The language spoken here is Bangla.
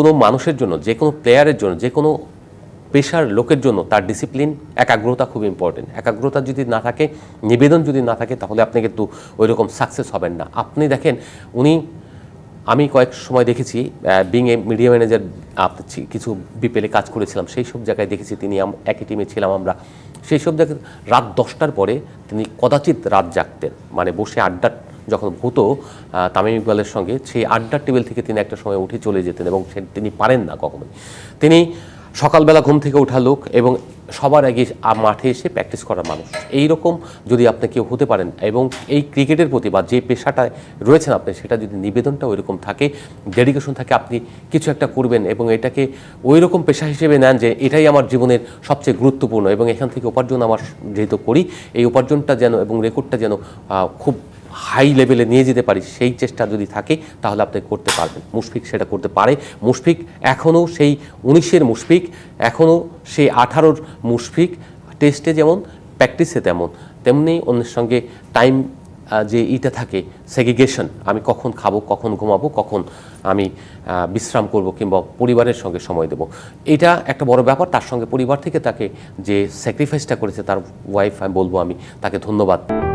কোনো মানুষের জন্য, যে কোনো প্লেয়ারের জন্য, যে কোনো পেশার লোকের জন্য তার ডিসিপ্লিন একাগ্রতা খুব ইম্পর্টেন্ট একাগ্রতা যদি না থাকে, নিবেদন যদি না থাকে, তাহলে আপনি কিন্তু ওই রকম সাকসেস হবেন না। আপনি দেখেন, উনি, আমি কয়েক সময় দেখেছি বিং এ মিডিয়া ম্যানেজার কিছু বিপেলে কাজ করেছিলাম, সেই সব জায়গায় দেখেছি তিনি একই টিমে ছিলাম আমরা। সেই সব জায়গায় রাত দশটার পরে তিনি কদাচিৎ রাত জাগতেন। মানে বসে আড্ডা যখন হতো তামিম ইকবালের সঙ্গে সেই আড্ডার টেবিল থেকে তিনি একটা সময় উঠে চলে যেতেন এবং তিনি পারেন না কখনোই। তিনি সকালবেলা ঘুম থেকে ওঠা লোক এবং সবার আগে মাঠে এসে প্র্যাকটিস করা মানুষ। এই রকম যদি আপনি কেউ হতে পারেন এবং এই ক্রিকেটের প্রতি বা যে পেশাটায় রয়েছেন আপনি, সেটা যদি নিবেদনটা ওই রকম থাকে ডেডিকেশন থাকে, আপনি কিছু একটা করবেন এবং এটাকে ওই রকম পেশা হিসেবে নেন যে এটাই আমার জীবনের সবচেয়ে গুরুত্বপূর্ণ এবং এখান থেকে উপার্জন আমার যেহেতু করি, এই উপার্জনটা যেন এবং রেকর্ডটা যেন খুব হাই লেভেলে নিয়ে যেতে পারি, সেই চেষ্টা যদি থাকে, তাহলে আপনি করতে পারবেন। মুশফিক সেটা করতে পারে। মুশফিক এখনও সেই উনিশের মুশফিক, এখনও সেই আঠারোর মুশফিক, টেস্টে যেমন প্র্যাকটিসে তেমন। তেমনি অন্যের সঙ্গে টাইম যে ইটা থাকে সেগ্রিগেশন আমি কখন খাব, কখন ঘুমাবো, কখন আমি বিশ্রাম করব কিংবা পরিবারের সঙ্গে সময় দেব। এটা একটা বড় ব্যাপার। তার সঙ্গে পরিবার থেকে তাকে যে স্যাক্রিফাইসটা করেছে, তার ওয়াইফ আমি বলব আমি, তাকে ধন্যবাদ।